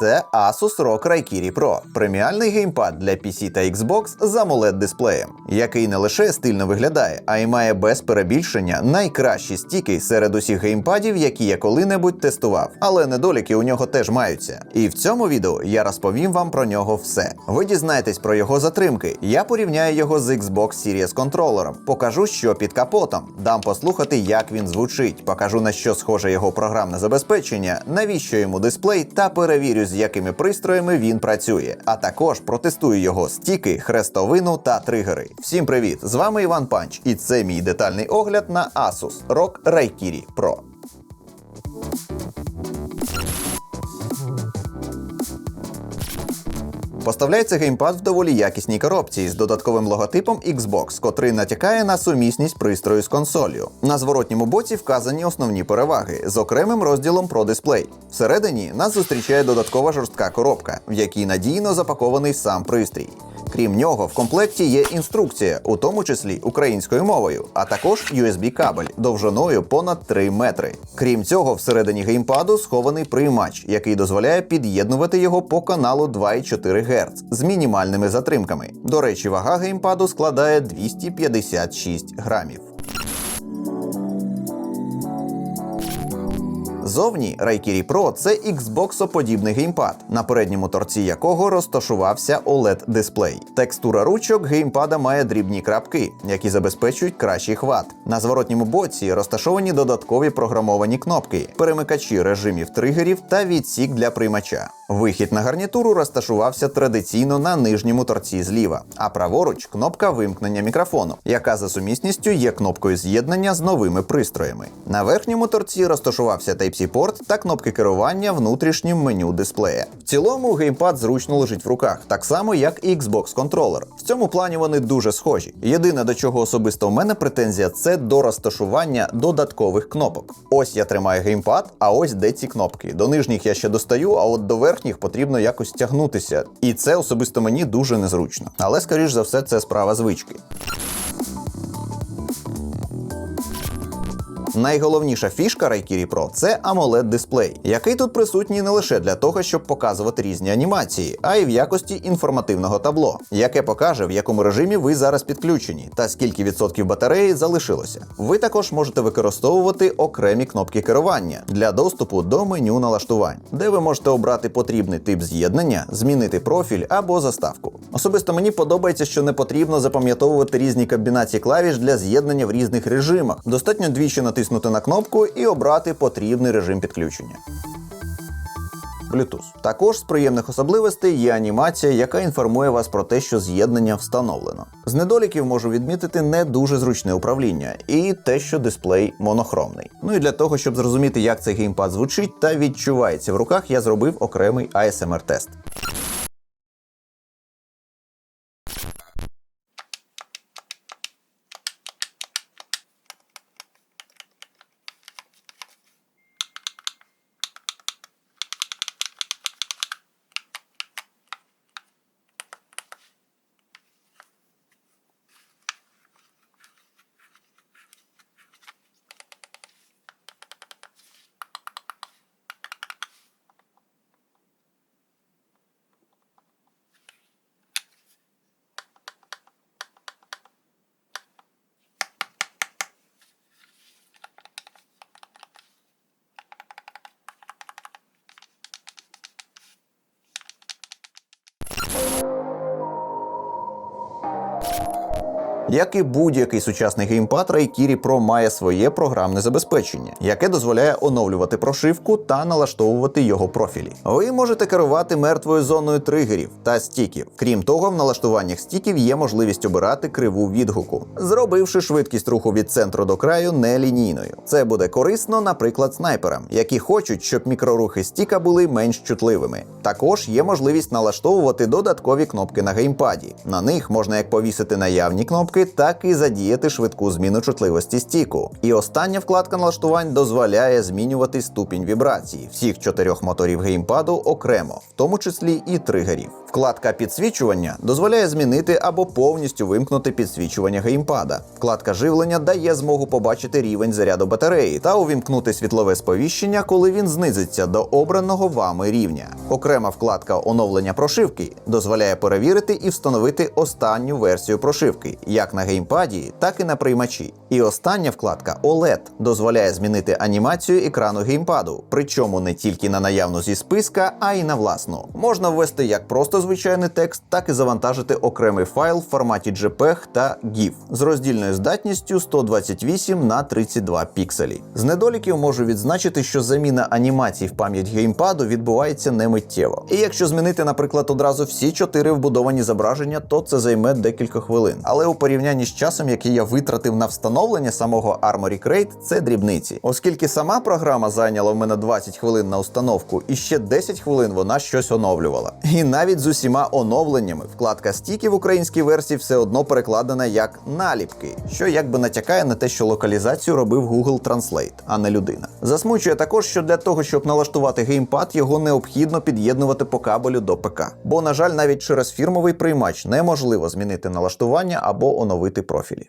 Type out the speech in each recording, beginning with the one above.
Це Asus ROG Raikiri Pro – преміальний геймпад для PC та Xbox з amoled дисплеєм, який не лише стильно виглядає, а й має без перебільшення найкращі стіки серед усіх геймпадів, які я коли-небудь тестував. Але недоліки у нього теж маються. І в цьому відео я розповім вам про нього все. Ви дізнаєтесь про його затримки. Я порівняю його з Xbox Series контролером, покажу, що під капотом, дам послухати, як він звучить, покажу на що схоже його програмне забезпечення, навіщо йому дисплей та перевірю, з якими пристроями він працює. А також протестую його стіки, хрестовину та тригери. Всім привіт! З вами Іван Панч, і це мій детальний огляд на Asus ROG Raikiri Pro. Поставляється геймпад в доволі якісній коробці з додатковим логотипом Xbox, котрий натякає на сумісність пристрою з консолью. На зворотньому боці вказані основні переваги з окремим розділом про дисплей. Всередині нас зустрічає додаткова жорстка коробка, в якій надійно запакований сам пристрій. Крім нього, в комплекті є інструкція, у тому числі українською мовою, а також USB-кабель довжиною понад 3 метри. Крім цього, всередині геймпаду схований приймач, який дозволяє під'єднувати його по каналу 2,4 Гц з мінімальними затримками. До речі, вага геймпаду складає 256 грамів. Зовні Raikiri Pro – це Xbox-подібний геймпад, на передньому торці якого розташувався OLED-дисплей. Текстура ручок геймпада має дрібні крапки, які забезпечують кращий хват. На зворотньому боці розташовані додаткові програмовані кнопки, перемикачі режимів тригерів та відсік для приймача. Вихід на гарнітуру розташувався традиційно на нижньому торці зліва, а праворуч кнопка вимкнення мікрофону, яка за сумісністю є кнопкою з'єднання з новими пристроями. На верхньому торці розташувався Type-C-порт та кнопки керування внутрішнім меню дисплея. В цілому геймпад зручно лежить в руках, так само як і Xbox контролер. В цьому плані вони дуже схожі. Єдине до чого особисто в мене претензія це до розташування додаткових кнопок. Ось я тримаю геймпад, а ось де ці кнопки. До нижніх я ще достаю, а от до верхніх потрібно якось тягнутися. І це особисто мені дуже незручно. Але скоріш за все, це справа звички. Найголовніша фішка Raikiri Pro – це amoled дисплей, який тут присутній не лише для того, щоб показувати різні анімації, а й в якості інформативного табло, яке покаже, в якому режимі ви зараз підключені, та скільки відсотків батареї залишилося. Ви також можете використовувати окремі кнопки керування для доступу до меню налаштувань, де ви можете обрати потрібний тип з'єднання, змінити профіль або заставку. Особисто мені подобається, що не потрібно запам'ятовувати різні комбінації клавіш для з'єднання в різних режимах. Достатньо двічі натиснути на кнопку і обрати потрібний режим підключення. Bluetooth. Також з приємних особливостей є анімація, яка інформує вас про те, що з'єднання встановлено. З недоліків можу відмітити не дуже зручне управління і те, що дисплей монохромний. Ну і для того, щоб зрозуміти, як цей геймпад звучить та відчувається в руках, я зробив окремий ASMR тест. Як і будь-який сучасний геймпад, Raikiri Pro має своє програмне забезпечення, яке дозволяє оновлювати прошивку та налаштовувати його профілі. Ви можете керувати мертвою зоною тригерів та стіків. Крім того, в налаштуваннях стіків є можливість обирати криву відгуку, зробивши швидкість руху від центру до краю нелінійною. Це буде корисно, наприклад, снайперам, які хочуть, щоб мікрорухи стіка були менш чутливими. Також є можливість налаштовувати додаткові кнопки на геймпаді. На них можна як повісити наявні кнопки, прошивки, так і задіяти швидку зміну чутливості стіку. І остання вкладка налаштувань дозволяє змінювати ступінь вібрації всіх чотирьох моторів геймпаду окремо, в тому числі і тригерів. Вкладка підсвічування дозволяє змінити або повністю вимкнути підсвічування геймпада. Вкладка живлення дає змогу побачити рівень заряду батареї та увімкнути світлове сповіщення, коли він знизиться до обраного вами рівня. Окрема вкладка оновлення прошивки дозволяє перевірити і встановити останню версію прошивки, як на геймпаді, так і на приймачі. І остання вкладка OLED дозволяє змінити анімацію екрану геймпаду, причому не тільки на наявну зі списка, а й на власну. Можна ввести як просто звичайний текст, так і завантажити окремий файл в форматі JPEG та GIF з роздільною здатністю 128 на 32 пікселі. З недоліків можу відзначити, що заміна анімацій в пам'ять геймпаду відбувається не миттєво. І якщо змінити, наприклад, одразу всі чотири вбудовані зображення, то це займе декілька хвилин. Але у порівнянні з часом, який я витратив на встановлення самого Armory Crate, це дрібниці, оскільки сама програма зайняла в мене 20 хвилин на установку, і ще 10 хвилин вона щось оновлювала. І навіть з усіма оновленнями вкладка стіки в українській версії все одно перекладена як наліпки, що якби натякає на те, що локалізацію робив Google Translate, а не людина. Засмучує також, що для того, щоб налаштувати геймпад, його необхідно під'єднувати по кабелю до ПК. Бо, на жаль, навіть через фірмовий приймач неможливо змінити налаштування або оновити профілі.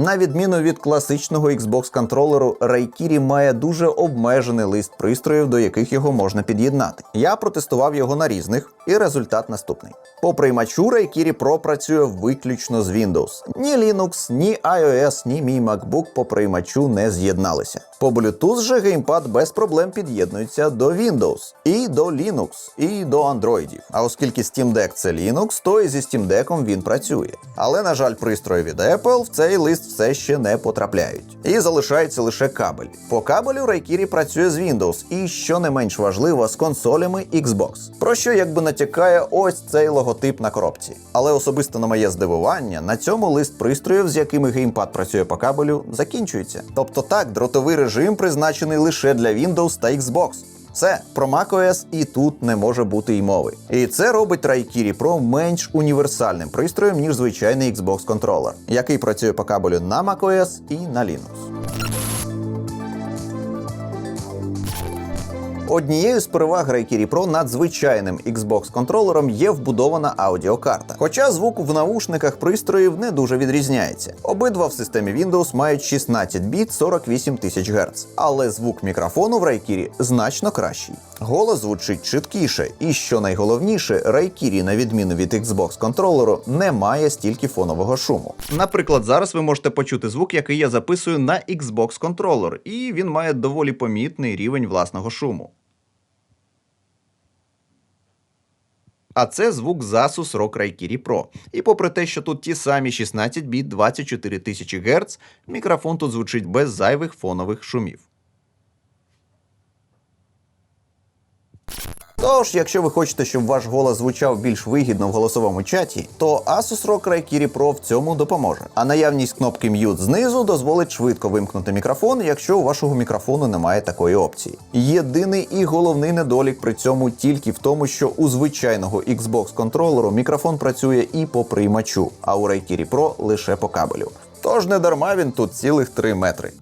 На відміну від класичного Xbox контролеру, Raikiri має дуже обмежений лист пристроїв, до яких його можна під'єднати. Я протестував його на різних, і результат наступний. По приймачу Raikiri Pro працює виключно з Windows. Ні Linux, ні iOS, ні мій MacBook по приймачу не з'єдналися. По Bluetooth же геймпад без проблем під'єднується до Windows, і до Linux, і до Android. А оскільки Steam Deck це Linux, то і зі Steam Deck він працює. Але, на жаль, пристрої від Apple в цей лист все ще не потрапляють. І залишається лише кабель. По кабелю Raikiri працює з Windows і, що не менш важливо, з консолями Xbox. Про що якби натякає ось цей логотип на коробці. Але особисто на моє здивування, на цьому лист пристроїв, з якими геймпад працює по кабелю, закінчується. Тобто так, дротовий режим призначений лише для Windows та Xbox. Все, про macOS і тут не може бути й мови. І це робить Raikiri Pro менш універсальним пристроєм, ніж звичайний Xbox контролер, який працює по кабелю на macOS і на Linux. Однією з переваг Raikiri Pro над звичайним Xbox контролером є вбудована аудіокарта. Хоча звук в наушниках пристроїв не дуже відрізняється. Обидва в системі Windows мають 16 біт 48 тисяч Гц. Але звук мікрофону в Raikiri значно кращий. Голос звучить чіткіше, і що найголовніше, Raikiri, на відміну від Xbox контролеру, не має стільки фонового шуму. Наприклад, зараз ви можете почути звук, який я записую на Xbox контролер, і він має доволі помітний рівень власного шуму. А це звук Zasus Asus ROG Raikiri Pro. І попри те, що тут ті самі 16 біт 24 тисячі Гц, мікрофон тут звучить без зайвих фонових шумів. Тож, якщо ви хочете, щоб ваш голос звучав більш вигідно в голосовому чаті, то Asus ROG Raikiri Pro в цьому допоможе. А наявність кнопки Mute знизу дозволить швидко вимкнути мікрофон, якщо у вашого мікрофону немає такої опції. Єдиний і головний недолік при цьому тільки в тому, що у звичайного Xbox контролеру мікрофон працює і по приймачу, а у Raikiri Pro лише по кабелю. Тож не дарма він тут цілих 3 метри.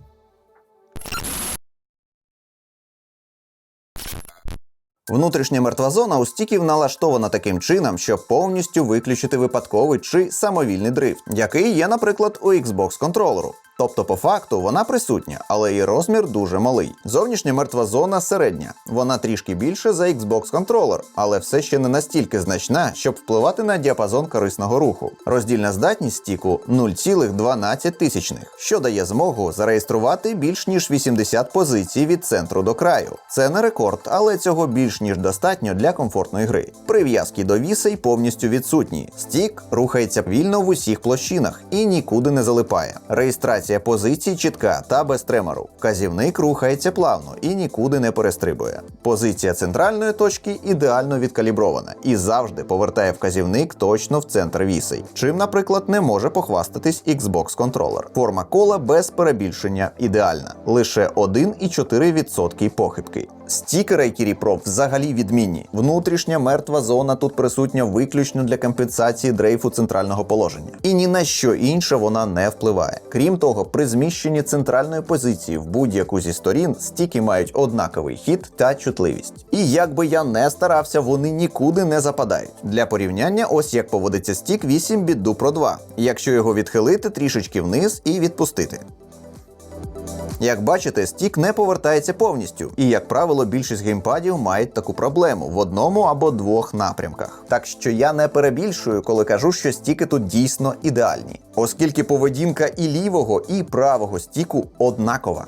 Внутрішня мертва зона у стіків налаштована таким чином, щоб повністю виключити випадковий чи самовільний дрифт, який є, наприклад, у Xbox контролеру. Тобто, по факту, вона присутня, але її розмір дуже малий. Зовнішня мертва зона середня. Вона трішки більше за Xbox контролер, але все ще не настільки значна, щоб впливати на діапазон корисного руху. Роздільна здатність стіку 0,12, що дає змогу зареєструвати більш ніж 80 позицій від центру до краю. Це не рекорд, але цього більш ніж достатньо для комфортної гри. Прив'язки до вісей повністю відсутні. Стік рухається вільно в усіх площинах і нікуди не залипає. Реєстрація Орієнтація позицій чітка та без тремору. Вказівник рухається плавно і нікуди не перестрибує. Позиція центральної точки ідеально відкалібрована і завжди повертає вказівник точно в центр віси, чим, наприклад, не може похвастатись Xbox контролер. Форма кола без перебільшення ідеальна, лише 1,4% похибки. Стікери Pro взагалі відмінні. Внутрішня мертва зона тут присутня виключно для компенсації дрейфу центрального положення. І ні на що інше вона не впливає. Крім того, при зміщенні центральної позиції в будь-яку зі сторін стіки мають однаковий хід та чутливість. І як би я не старався, вони нікуди не западають. Для порівняння, ось як поводиться стік 8 біт Pro 2, якщо його відхилити трішечки вниз і відпустити. Як бачите, стік не повертається повністю, і, як правило, більшість геймпадів мають таку проблему в одному або двох напрямках. Так що я не перебільшую, коли кажу, що стіки тут дійсно ідеальні, оскільки поведінка і лівого, і правого стіку однакова.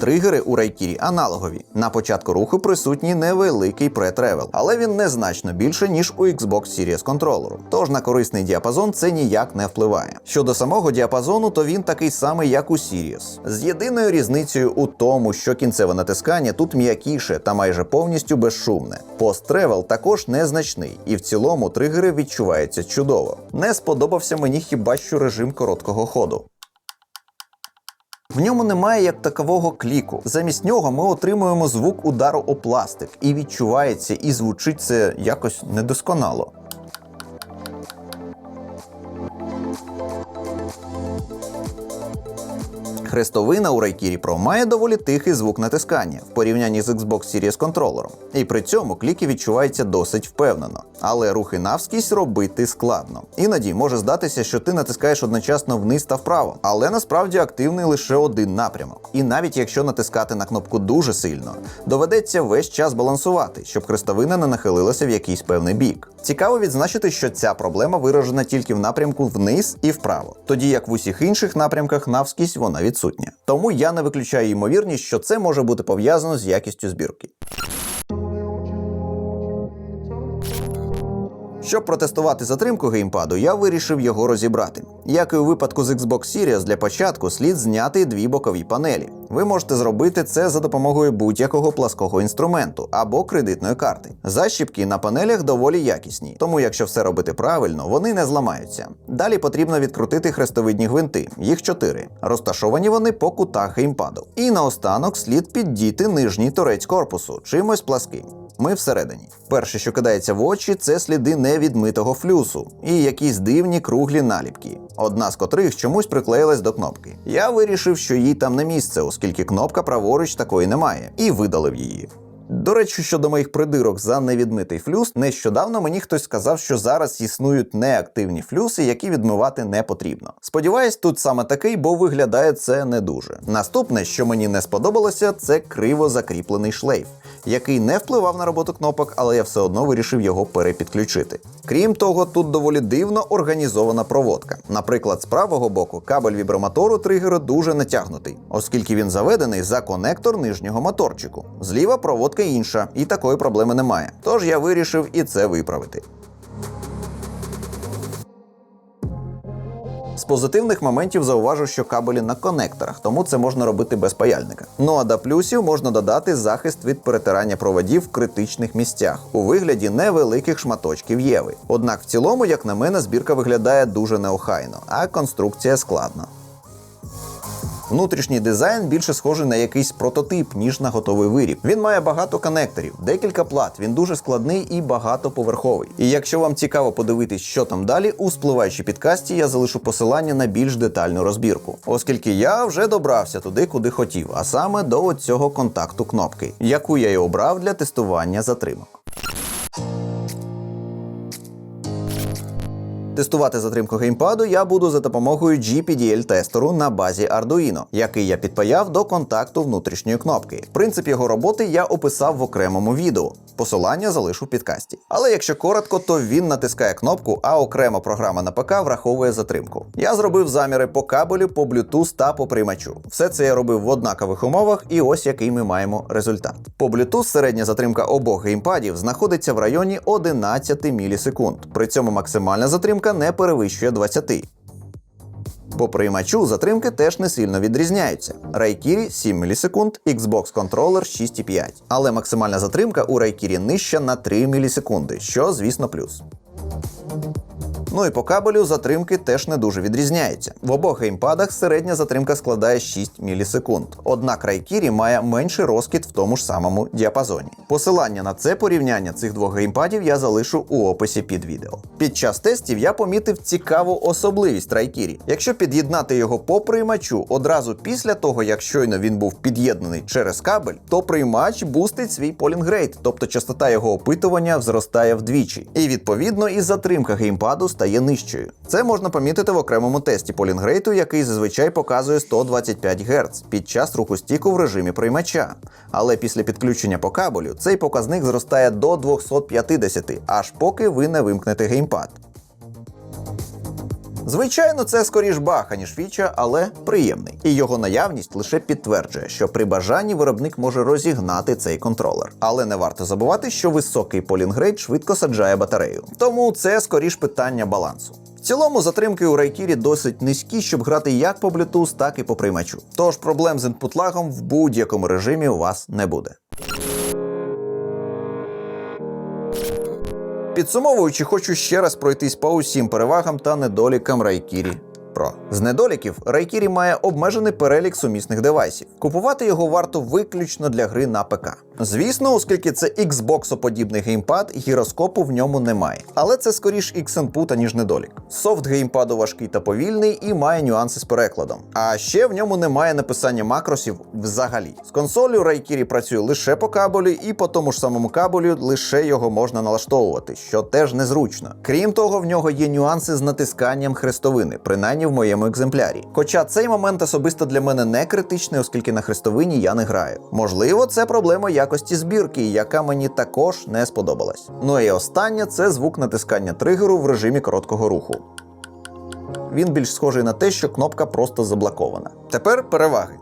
Тригери у Райкірі аналогові. На початку руху присутній невеликий претревел, але він незначно більше, ніж у Xbox Series контролеру. Тож на корисний діапазон це ніяк не впливає. Щодо самого діапазону, то він такий самий, як у Series. З єдиною різницею у тому, що кінцеве натискання тут м'якіше та майже повністю безшумне. Пост-тревел також незначний, і в цілому тригери відчуваються чудово. Не сподобався мені хіба що режим короткого ходу. В ньому немає як такового кліку. Замість нього ми отримуємо звук удару о пластик, і відчувається, і звучить це якось недосконало. Хрестовина у Райкірі Pro має доволі тихий звук натискання в порівнянні з Xbox Series контролером, і при цьому кліки відчуваються досить впевнено. Але рухи навскізь робити складно. Іноді може здатися, що ти натискаєш одночасно вниз та вправо, але насправді активний лише один напрямок. І навіть якщо натискати на кнопку дуже сильно, доведеться весь час балансувати, щоб хрестовина не нахилилася в якийсь певний бік. Цікаво відзначити, що ця проблема виражена тільки в напрямку вниз і вправо, тоді як в усіх інших напрямках навскізь вона відсутня. Тому я не виключаю ймовірність, що це може бути пов'язано з якістю збірки. Щоб протестувати затримку геймпаду, я вирішив його розібрати. Як і у випадку з Xbox Series, для початку слід зняти дві бокові панелі. Ви можете зробити це за допомогою будь-якого плаского інструменту або кредитної карти. Защіпки на панелях доволі якісні, тому якщо все робити правильно, вони не зламаються. Далі потрібно відкрутити хрестовидні гвинти, їх чотири. Розташовані вони по кутах геймпаду. І наостанок слід піддіти нижній торець корпусу, чимось пласким. Ми всередині. Перше, що кидається в очі, це сліди невідмитого флюсу і якісь дивні круглі наліпки, одна з котрих чомусь приклеїлась до кнопки. Я вирішив, що їй там не місце, оскільки кнопка праворуч такої немає, і видалив її. До речі, щодо моїх придирок за невідмитий флюс, нещодавно мені хтось сказав, що зараз існують неактивні флюси, які відмивати не потрібно. Сподіваюсь, тут саме такий, бо виглядає це не дуже. Наступне, що мені не сподобалося, це криво закріплений шлейф, який не впливав на роботу кнопок, але я все одно вирішив його перепідключити. Крім того, тут доволі дивно організована проводка. Наприклад, з правого боку кабель вібромотору тригеру дуже натягнутий, оскільки він заведений за конектор нижнього моторчику. Зліва проводка інша, і такої проблеми немає. Тож я вирішив і це виправити. З позитивних моментів зауважу, що кабелі на конекторах, тому це можна робити без паяльника. Ну а до плюсів можна додати захист від перетирання проводів в критичних місцях у вигляді невеликих шматочків єви. Однак в цілому, як на мене, збірка виглядає дуже неохайно, а конструкція складна. Внутрішній дизайн більше схожий на якийсь прототип, ніж на готовий виріб. Він має багато конекторів, декілька плат. Він дуже складний і багатоповерховий. І якщо вам цікаво подивитись, що там далі, у спливаючій підкасті я залишу посилання на більш детальну розбірку, оскільки я вже добрався туди, куди хотів, а саме до цього контакту кнопки, яку я й обрав для тестування затримок. Тестувати затримку геймпаду я буду за допомогою GPDL-тестеру на базі Arduino, який я підпаяв до контакту внутрішньої кнопки. Принцип його роботи я описав в окремому відео. Посилання залишу в підкасті. Але якщо коротко, то він натискає кнопку, а окрема програма на ПК враховує затримку. Я зробив заміри по кабелю, по Bluetooth та по приймачу. Все це я робив в однакових умовах, і ось який ми маємо результат. По Bluetooth середня затримка обох геймпадів знаходиться в районі 11 мілісекунд. При цьому максимальна затримка не перевищує 20. По приймачу затримки теж не сильно відрізняються. Райкірі 7 мілісекунд, Xbox Controller 6,5. Але максимальна затримка у Райкірі нижча на 3 мілісекунди, що, звісно, плюс. Ну і по кабелю затримки теж не дуже відрізняються. В обох геймпадах середня затримка складає 6 мілісекунд. Однак Райкірі має менший розкид в тому ж самому діапазоні. Посилання на це порівняння цих двох геймпадів я залишу у описі під відео. Під час тестів я помітив цікаву особливість Райкірі. Якщо під'єднати його по приймачу одразу після того, як щойно він був під'єднаний через кабель, то приймач бустить свій полінгрейт, тобто частота його опитування зростає вдвічі. І відповідно і затримка геймпаду стає нижчою. Це можна помітити в окремому тесті полінгрейту, який зазвичай показує 125 Гц під час руху стіку в режимі приймача. Але після підключення по кабелю цей показник зростає до 250, аж поки ви не вимкнете геймпад. Звичайно, це скоріш баха, ніж фіча, але приємний. І його наявність лише підтверджує, що при бажанні виробник може розігнати цей контролер. Але не варто забувати, що високий полінгрейд швидко саджає батарею. Тому це скоріш питання балансу. В цілому затримки у Райкірі досить низькі, щоб грати як по Bluetooth, так і по приймачу. Тож проблем з інпутлагом в будь-якому режимі у вас не буде. Підсумовуючи, хочу ще раз пройтись по усім перевагам та недолікам Райкірі Pro. З недоліків Райкірі має обмежений перелік сумісних девайсів. Купувати його варто виключно для гри на ПК. Звісно, оскільки це Xbox-подібний геймпад, гіроскопу в ньому немає. Але це скоріш X-Input, ніж недолік. Софт геймпаду важкий та повільний і має нюанси з перекладом. А ще в ньому немає написання макросів взагалі. З консолю Райкірі працює лише по кабелю, і по тому ж самому кабелю лише його можна налаштовувати, що теж незручно. Крім того, в нього є нюанси з натисканням хрестовини, принаймні в моєму екземплярі. Хоча цей момент особисто для мене не критичний, оскільки на хрестовині я не граю. Можливо, це проблема якості збірки, яка мені також не сподобалась. Ну і останнє це звук натискання тригеру в режимі короткого руху. Він більш схожий на те, що кнопка просто заблокована. Тепер переваги.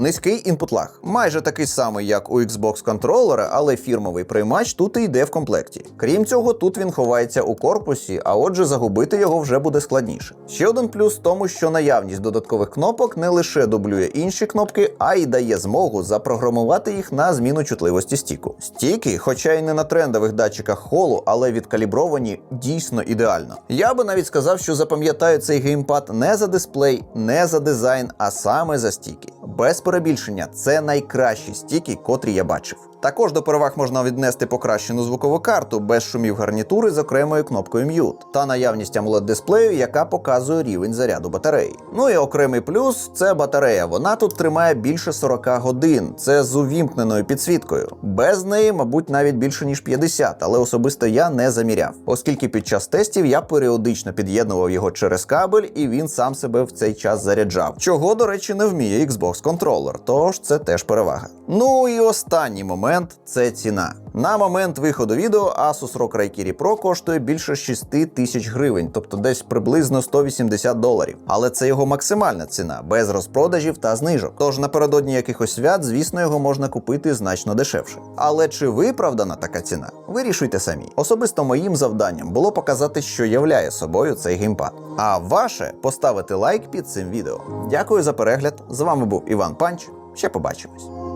Низький інпут лаг. Майже такий самий, як у Xbox контролера, але фірмовий приймач тут і йде в комплекті. Крім цього, тут він ховається у корпусі, а отже, загубити його вже буде складніше. Ще один плюс в тому, що наявність додаткових кнопок не лише дублює інші кнопки, а й дає змогу запрограмувати їх на зміну чутливості стіку. Стіки, хоча й не на трендових датчиках холу, але відкалібровані дійсно ідеально. Я би навіть сказав, що запам'ятаю цей геймпад не за дисплей, не за дизайн, а саме за стіки. Без перебільшення, це найкращі стіки, котрі я бачив. Також до переваг можна віднести покращену звукову карту без шумів гарнітури з окремою кнопкою Mute та наявність amoled дисплею, яка показує рівень заряду батареї. Ну і окремий плюс це батарея. Вона тут тримає більше 40 годин. Це з увімкненою підсвіткою. Без неї, мабуть, навіть більше ніж 50, але особисто я не заміряв, оскільки під час тестів я періодично під'єднував його через кабель, і він сам себе в цей час заряджав. Чого, до речі, не вміє Xbox контролер, тож це теж перевага. Ну і останній момент це ціна. На момент виходу відео Asus ROG Raikiri Pro коштує більше 6 тисяч гривень, тобто десь приблизно 180 доларів. Але це його максимальна ціна, без розпродажів та знижок. Тож напередодні якихось свят, звісно, його можна купити значно дешевше. Але чи виправдана така ціна? Вирішуйте самі. Особисто моїм завданням було показати, що являє собою цей геймпад. А ваше поставити лайк під цим відео. Дякую за перегляд. З вами був Іван Панч. Ще побачимось.